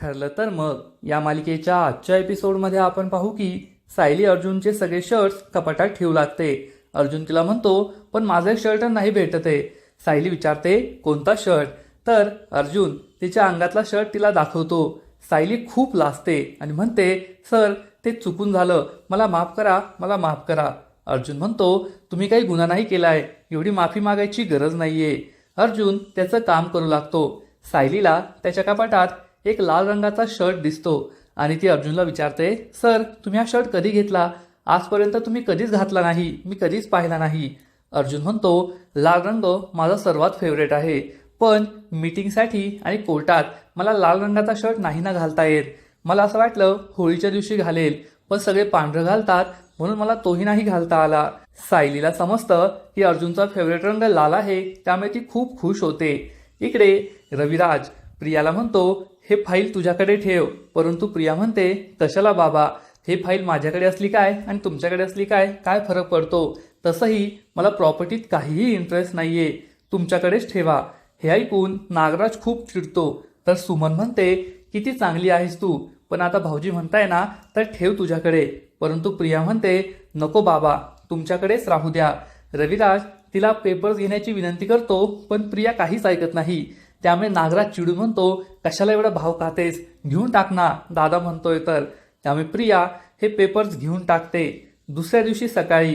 ठरलं तर मग. या मालिकेच्या आजच्या एपिसोडमध्ये आपण पाहू की सायली अर्जुनचे सगळे शर्ट्स कपाटात ठेवू लागते. अर्जुन तिला म्हणतो पण माझं शर्ट नाही भेटत. आहे सायली विचारते कोणता शर्ट तर अर्जुन तिच्या अंगातला शर्ट तिला दाखवतो. सायली खूप लाजते आणि म्हणते सर ते चुकून झालं. मला माफ करा मला माफ करा. अर्जुन म्हणतो तुम्ही काही गुन्हा नाही केलाय. एवढी माफी मागायची गरज नाहीये. अर्जुन त्याचं काम करू लागतो. सायलीला त्याच्या कपाटात एक लाल रंगाचा शर्ट दिसतो. आणि ती अर्जुनला विचारते सर तुम्ही हा शर्ट कधी घेतला? आजपर्यंत तुम्ही कधीच घातला नाही. मी कधीच पाहिला नाही. अर्जुन म्हणतो लाल रंग माझा सर्वात फेवरेट आहे. पण मीटिंगसाठी आणि कोर्टात मला लाल रंगाचा शर्ट नाही ना घालता येत. मला असं वाटलं होळीच्या दिवशी घालेल पण सगळे पांढरं घालतात म्हणून मला तोही नाही घालता आला. सायलीला समजतं की अर्जुनचा फेवरेट रंग लाल आहे त्यामुळे ती खूप खुश होते. इकडे रविराज प्रियाला म्हणतो हे फाईल तुझ्याकडे ठेव. परंतु प्रिया म्हणते कशाला बाबा हे फाईल माझ्याकडे असली काय आणि तुमच्याकडे असली काय? काय फरक पडतो? तसंही मला प्रॉपर्टीत काहीही इंटरेस्ट नाहीये. तुमच्याकडेच ठेवा. हे ऐकून नागराज खूप चिडतो. तर सुमन म्हणते किती चांगली आहेस तू. पण आता भाऊजी म्हणताय ना तर ठेव तुझ्याकडे. परंतु प्रिया म्हणते नको बाबा तुमच्याकडेच राहू द्या. रविराज तिला पेपर्स घेण्याची विनंती करतो पण प्रिया काहीच ऐकत नाही. त्यामुळे नागराज चिडून म्हणतो कशाला एवढा भाव खातेस? घेऊन टाक ना. दादा म्हणतोय तर. त्यामुळे प्रिया हे पेपर्स घेऊन टाकते. दुसऱ्या दिवशी सकाळी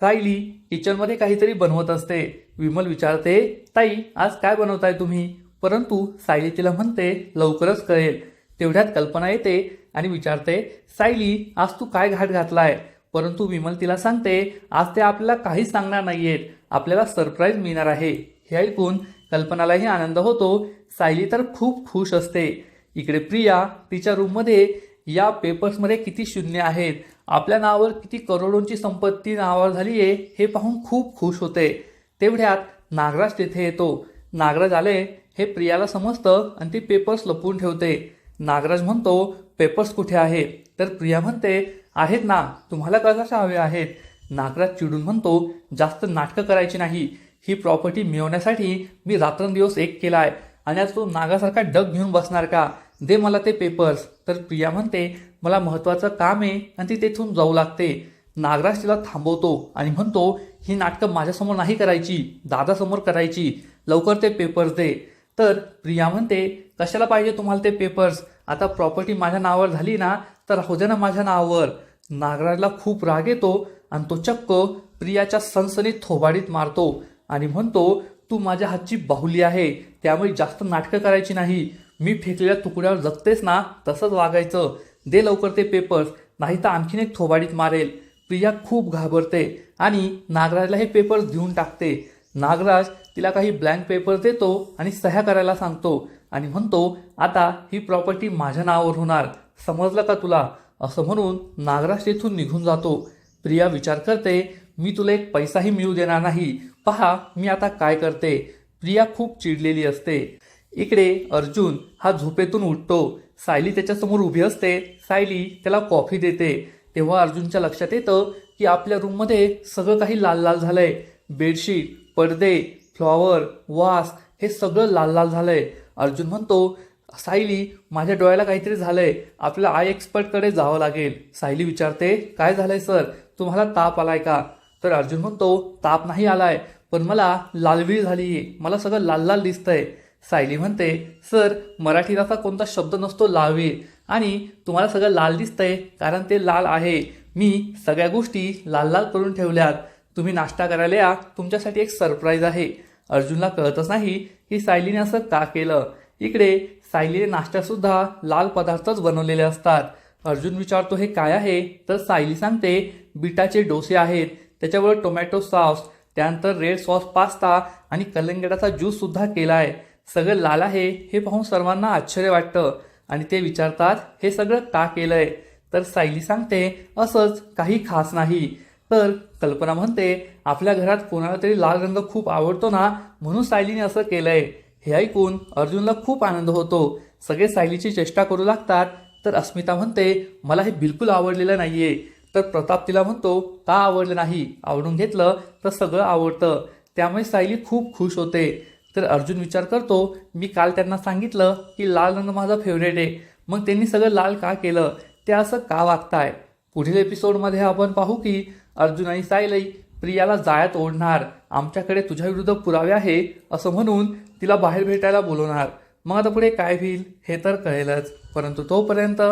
सायली किचनमध्ये काहीतरी बनवत असते. विमल विचारते ताई आज काय बनवताय तुम्ही? परंतु सायली तिला म्हणते लवकरच कळेल. तेवढ्यात कल्पना येते आणि विचारते सायली आज तू काय घाट घातलाय? परंतु विमल तिला सांगते आज ते आपल्याला काहीच सांगणार नाहीयेत. आपल्याला सरप्राईज मिळणार आहे. हे ऐकून कल्पनालाही आनंद होतो. सायली तर खूप खुश असते. इकडे प्रिया तिच्या रूममध्ये या पेपर्समध्ये किती शून्य आहेत. आपल्या नावावर किती करोडोंची संपत्ती नावावर झाली आहे हे पाहून खूप खुश होते. तेवढ्यात नागराज तिथे येतो. नागराज आले हे प्रियाला समजतं आणि ती पेपर्स लपवून ठेवते. नागराज म्हणतो पेपर्स कुठे आहे? तर प्रिया म्हणते आहेत ना तुम्हाला कशाचे हवे आहेत? नागराज चिडून म्हणतो जास्त नाटकं करायची नाही. ही प्रॉपर्टी मिळवण्यासाठी मी रात्रंदिवस एक केला आहे आणि आज तो नागासारखा डग घेऊन बसणार का? दे मला ते पेपर्स तर प्रिया म्हणते मला महत्त्वाचं काम आहे आणि ती तेथून जाऊ लागते. नागराज तिला थांबवतो आणि म्हणतो ही नाटकं माझ्यासमोर नाही करायची दादासमोर करायची. लवकर ते पेपर्स दे. तर प्रिया म्हणते कशाला पाहिजे तुम्हाला ते पेपर्स आता प्रॉपर्टी माझ्या नावावर झाली ना तर राहू दे ना माझ्या नावावर. नागराजला खूप राग येतो आणि तो चक्क प्रियाच्या सनसनीत थोबाडीत मारतो. आणि म्हणतो तू माझ्या हातची बाहुली आहे त्यामुळे जास्त नाटकं करायची नाही. मी फेकलेल्या तुकड्यावर जगतेस ना तसंच वागायचं. दे लवकर ते पेपर्स नाही तर आणखीन एक थोबाडीत मारेल. प्रिया खूप घाबरते आणि नागराजला हे पेपर्स देऊन टाकते. नागराज तिला काही ब्लँक पेपर्स देतो आणि सह्या करायला सांगतो आणि म्हणतो आता ही प्रॉपर्टी माझ्या नावावर होणार. समजलं का तुला? असं म्हणून नागराज तेथून निघून जातो. प्रिया विचार करते मी तुला एक पैसाही मिळू देणार नाही. पहा मी आता काय करते. प्रिया खूप चिडलेली असते. इकडे अर्जुन हा झोपेतून उठतो. सायली त्याच्यासमोर उभी असते. सायली त्याला कॉफी देते. तेव्हा अर्जुनच्या लक्षात येतं की आपल्या रूममध्ये सगळं काही लाल लाल झालंय. बेडशीट पडदे फ्लॉवर वास हे सगळं लाल लाल झालंय. अर्जुन म्हणतो सायली माझ्या डोळ्याला काहीतरी झालंय. आपल्याला आय एक्सपर्टकडे जावं लागेल. सायली विचारते काय झालंय सर? तुम्हाला ताप आलाय का? तर अर्जुन म्हणतो ताप नाही आलाय पण मला लालवीळ झाली मला सगळं लाल लाल दिसतंय. सायली म्हणते सर मराठीत असा कोणता शब्द नसतो लालवीळ. आणि तुम्हाला सगळं लाल दिसतंय कारण ते लाल आहे. मी सगळ्या गोष्टी लाल लाल करून ठेवल्यात. तुम्ही नाश्ता करायला या तुमच्यासाठी एक सरप्राईज आहे. अर्जुनला कळतच नाही की सायलीने असं का केलं. इकडे सायलीने नाश्त्यासुद्धा लाल पदार्थच बनवलेले असतात. अर्जुन विचारतो हे काय आहे? तर सायली सांगते बिटाचे डोसे आहेत. त्याच्यावर टोमॅटो सॉस त्यानंतर रेड सॉस पास्ता आणि कलंगडाचा ज्यूस सुद्धा आहे सगळं लाल आहे हे पाहून सर्वांना आश्चर्य वाटतं आणि ते विचारतात हे सगळं का केलं आहे तर सायली सांगते असंच काही खास नाही. तर कल्पना म्हणते आपल्या घरात कोणाला तरी लाल रंग खूप आवडतो ना म्हणून सायलीने असं केलंय. हे ऐकून अर्जुनला खूप आनंद होतो. सगळे सायलीची चेष्टा करू लागतात. तर अस्मिता म्हणते मला हे बिलकुल आवडलेलं नाहीये. तर प्रताप तिला म्हणतो का आवडलं नाही? आवडून घेतलं तर सगळं आवडतं. त्यामुळे सायली खूप खुश होते. तर अर्जुन विचार करतो मी काल त्यांना सांगितलं की लाल रंग माझा फेवरेट आहे. मग त्यांनी सगळं लाल का केलं? ते असं का वागताय? पुढील एपिसोडमध्ये आपण पाहू की अर्जुन आणि सायली प्रियाला जाळ्यात ओढणार. आमच्याकडे तुझ्या विरुद्ध पुरावे आहे असं म्हणून तिला बाहेर भेटायला बोलवणार. मग आता पुढे काय होईल? हे तर कळेलच. परंतु तोपर्यंत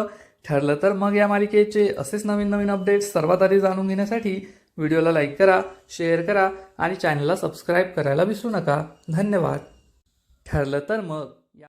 ठरलं तर मग या मालिकेचे असेच नवीन नवीन अपडेट्स सर्वात आधी जाणून घेण्यासाठी व्हिडिओला लाईक करा शेअर करा आणि चॅनलला सबस्क्राईब करायला विसरू नका. धन्यवाद. ठरलं तर मग.